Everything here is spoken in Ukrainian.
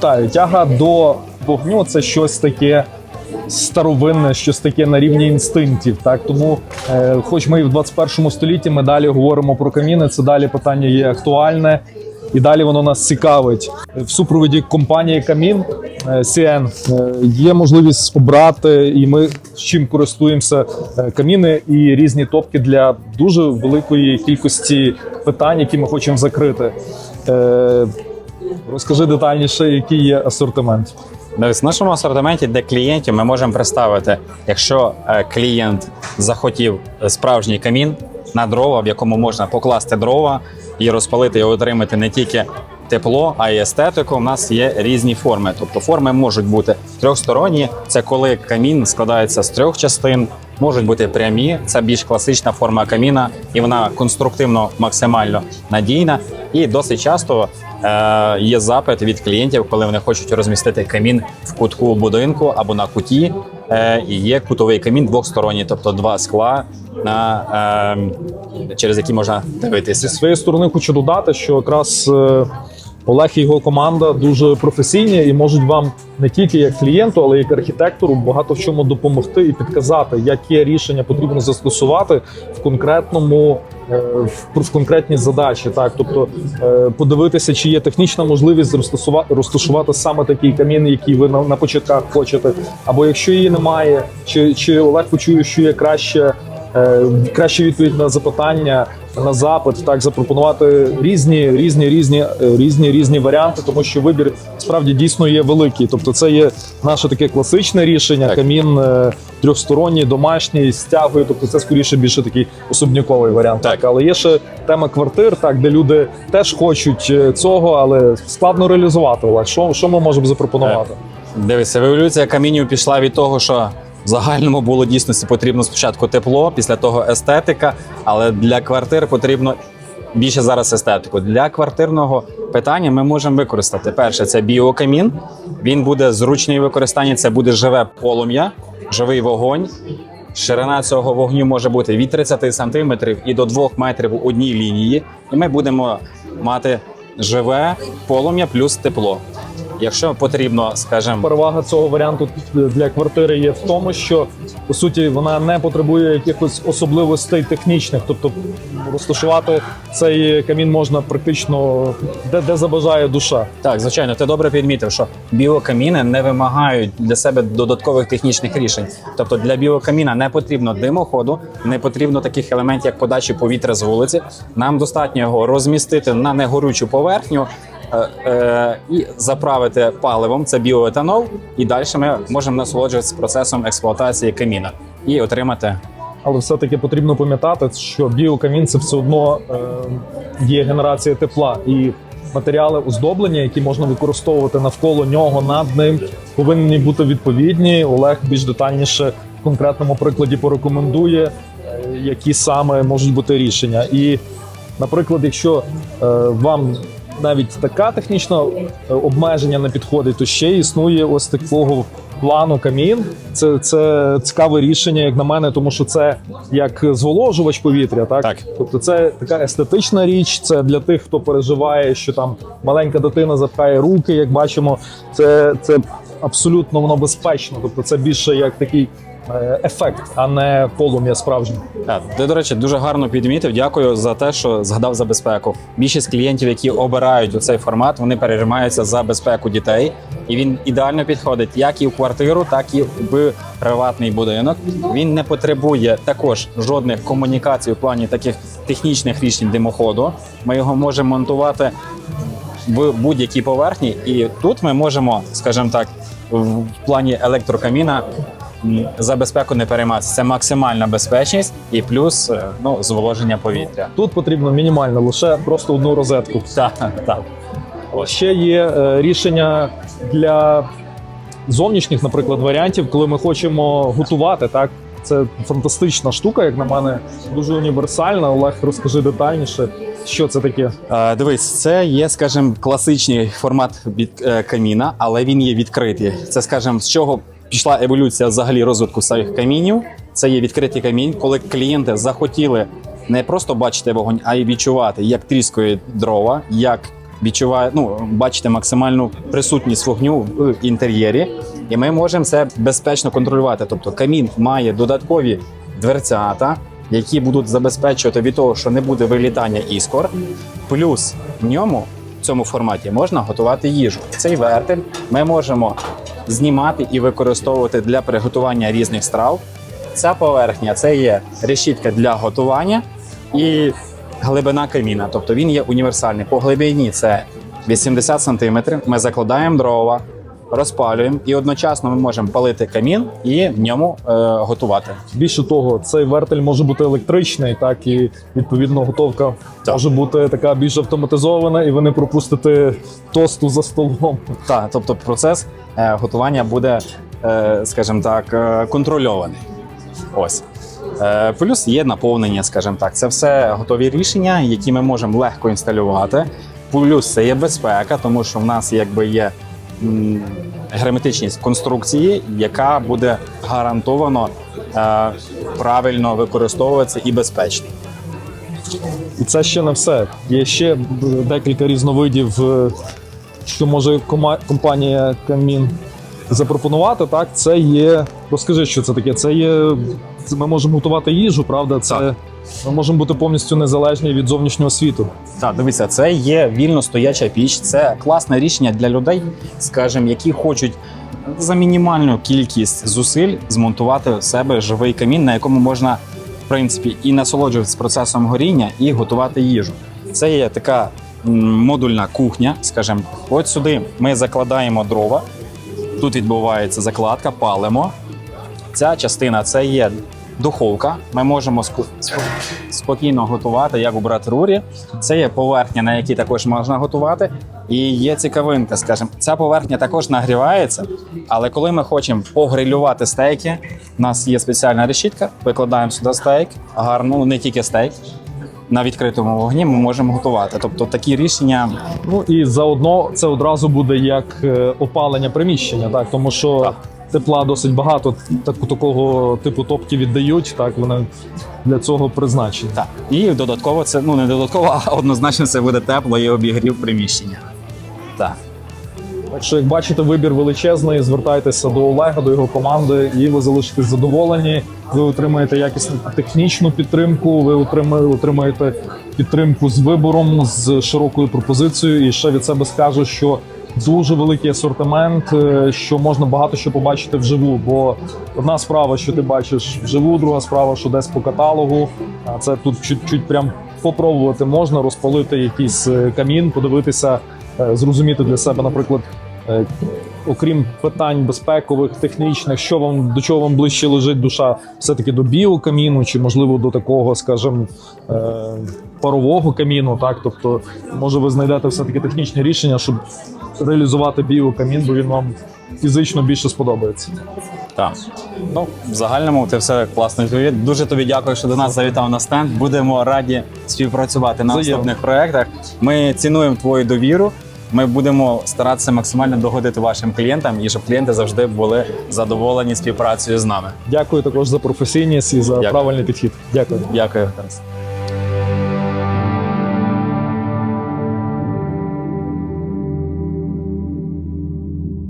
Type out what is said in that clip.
Вітаю. Тяга до вогню це щось таке старовинне, щось таке на рівні інстинктів. Так тому, е, хоч ми і в 21 столітті, ми далі говоримо про каміни. Це далі питання є актуальне. І далі воно нас цікавить в супроводі компанії Камін е, CN е, є можливість обрати, і ми з чим користуємося е, каміни і різні топки для дуже великої кількості питань, які ми хочемо закрити. Е, Розкажи детальніше, який є асортимент. В нашому асортименті для клієнтів ми можемо представити, якщо е, клієнт захотів справжній камін на дрова, в якому можна покласти дрова і розпалити і отримати не тільки тепло, а й естетику. У нас є різні форми. Тобто форми можуть бути трьохсторонні, це коли камін складається з трьох частин. Можуть бути прямі, це більш класична форма каміна, і вона конструктивно максимально надійна. І досить часто е, є запит від клієнтів, коли вони хочуть розмістити камін в кутку будинку або на куті. Е, і є кутовий камін двохсторонній, тобто два скла, на, е, через які можна Зі дивитися. своєї сторони хочу додати, що якраз е, Олег і його команда дуже професійні і можуть вам не тільки як клієнту, але й як архітектору багато в чому допомогти і підказати, яке рішення потрібно застосувати в конкретному е, в, конкретній задачі. Так, тобто е, подивитися, чи є технічна можливість розташувати, розташувати саме такий камін, який ви на, на початках хочете, або якщо її немає, чи, чи Олег почує, що є краще. Е, Краще відповідь на запитання на запит, так запропонувати різні, різні, різні, е, різні, різні варіанти, тому що вибір справді дійсно є великий. Тобто, це є наше таке класичне рішення. Так. Камін е, трьохсторонній, домашній, з тягою. Тобто, це скоріше більше такий особняковий варіант. Так. але є ще тема квартир, так де люди теж хочуть е, цього, але складно реалізувати. Що, що ми можемо запропонувати? Дивися, еволюція камінів пішла від того, що в загальному було дійсності потрібно спочатку тепло, після того естетика, але для квартир потрібно більше зараз естетику. Для квартирного питання ми можемо використати перше, це біокамін. Він буде зручний в використанні. Це буде живе полум'я, живий вогонь. Ширина цього вогню може бути від 30 см і до 2 метрів у одній лінії. І ми будемо мати живе полум'я плюс тепло. Якщо потрібно, скажімо, Перевага цього варіанту для квартири є в тому, що по суті вона не потребує якихось особливостей технічних, тобто розташувати цей камін можна практично де, де забажає душа. Так, звичайно, ти добре підмітив, що біокаміни не вимагають для себе додаткових технічних рішень. Тобто для біокаміна не потрібно димоходу, не потрібно таких елементів, як подачі повітря з вулиці. Нам достатньо його розмістити на негорючу поверхню. Е, е, І заправити паливом це біоетанол, і далі ми можемо насолоджуватися процесом експлуатації каміна і отримати Але все-таки потрібно пам'ятати, що біокамін це все одно е, є генерація тепла і. Матеріали оздоблення, які можна використовувати навколо нього над ним, повинні бути відповідні. Олег більш детальніше в конкретному прикладі порекомендує, які саме можуть бути рішення. І, наприклад, якщо вам навіть така технічна е, обмеження не підходить, то ще існує ось такого плану камін. Це, це цікаве рішення, як на мене, тому що це як зволожувач повітря, так? Так. Тобто це така естетична річ. Це для тих, хто переживає, що там маленька дитина запхає руки. Як бачимо, це, це абсолютно воно безпечно. Тобто, це більше як такий ефект, а не полум'я справжнє. Ти, до речі, дуже гарно підмітив. Дякую за те, що згадав за безпеку. Більшість клієнтів, які обирають у цей формат, вони переймаються за безпеку дітей, і він ідеально підходить як і в квартиру, так і в приватний будинок. Він не потребує також жодних комунікацій у плані таких технічних рішень димоходу. Ми його можемо монтувати в будь-якій поверхні, і тут ми можемо, скажімо так, в плані електрокаміна за безпеку не перейматися. Це максимальна безпечність і плюс е, ну, зволоження повітря. Тут потрібно мінімально лише просто одну розетку. Так, так. Ще є е, рішення для зовнішніх, наприклад, варіантів, коли ми хочемо готувати. Так, це фантастична штука, як на мене, дуже універсальна. Олег, розкажи детальніше, що це таке. Е, Дивись, це є, скажімо, класичний формат від каміна, але він є відкритий. Це, скажімо, з чого пішла еволюція взагалі розвитку самих камінів. Це є відкритий камінь, коли клієнти захотіли не просто бачити вогонь, а й відчувати, як тріскують дрова, як відчуває, ну, бачите максимальну присутність вогню в інтер'єрі, і ми можемо це безпечно контролювати. Тобто камін має додаткові дверцята, які будуть забезпечувати від того, що не буде вилітання іскор. Плюс в ньому в цьому форматі можна готувати їжу. Цей вертель ми можемо знімати і використовувати для приготування різних страв. Ця поверхня це є решітка для готування і глибина каміна. Тобто він є універсальний. По глибині це 80 см. Ми закладаємо дрова, розпалюємо і одночасно ми можемо палити камін і в ньому е, готувати. Більше того, цей вертель може бути електричний, так і відповідно готовка може бути така більш автоматизована, і ви не пропустите тосту за столом. Так, тобто процес е, готування буде, е, скажімо так, е, контрольований. Ось. Е, плюс є наповнення, скажімо так. Це все готові рішення, які ми можемо легко інсталювати. Плюс це є безпека, тому що в нас якби є герметичність конструкції, яка буде гарантовано е, правильно використовуватися і безпечно. І це ще не все. Є ще декілька різновидів, е, що може компанія Камін запропонувати. Так, це є. Розкажи, що це таке. Це є. Це ми можемо готувати їжу, правда? Це Так. ми можемо бути повністю незалежні від зовнішнього світу. Так, дивіться, це є вільно стояча піч. Це класне рішення для людей, скажімо, які хочуть за мінімальну кількість зусиль змонтувати в себе живий камін, на якому можна в принципі і насолоджуватися процесом горіння, і готувати їжу. Це є така модульна кухня, скажімо. От сюди ми закладаємо дрова. Тут відбувається закладка, палимо. Ця частина це є духовка. Ми можемо спокійно готувати, як у братрурі. Це є поверхня, на якій також можна готувати. І є цікавинка, скажімо, ця поверхня також нагрівається. Але коли ми хочемо погрилювати стейки, у нас є спеціальна решітка, викладаємо сюди стейк, гарно, ну, не тільки стейк. На відкритому вогні ми можемо готувати. Тобто такі рішення Ну і заодно це одразу буде як е, опалення приміщення, так тому що Так. тепла досить багато так, такого типу топки віддають. Так вони для цього призначені. Так. І додатково це ну не додатково, а однозначно це буде тепло і обігрів приміщення. Так. Так що, як бачите, вибір величезний. Звертайтеся до Олега, до його команди, і ви залишитесь задоволені. Ви отримаєте якісну технічну підтримку. Ви отримаєте, підтримку з вибором, з широкою пропозицією. І ще від себе скажу, що дуже великий асортимент, е, що можна багато що побачити вживу. Бо одна справа, що ти бачиш вживу, друга справа, що десь по каталогу. А це тут чуть-чуть прям попробувати можна розпалити якийсь е, камін, подивитися, е, зрозуміти для себе, наприклад. Окрім питань безпекових, технічних, що вам до чого вам ближче лежить душа, все таки до біокаміну, чи можливо до такого, скажімо, е, парового каміну. Так, тобто, може, ви знайдете все таки технічне рішення, щоб реалізувати біокамін, бо він вам фізично більше сподобається. Так. Ну, в загальному ти все класно відповів. Дуже тобі дякую, що до нас завітав на стенд. Будемо раді співпрацювати на наступних проєктах. Ми цінуємо твою довіру. Ми будемо старатися максимально догодити вашим клієнтам і щоб клієнти завжди були задоволені співпрацею з нами. Дякую також за професійність і за Дякую. правильний підхід. Дякую. Дякую, Тарас.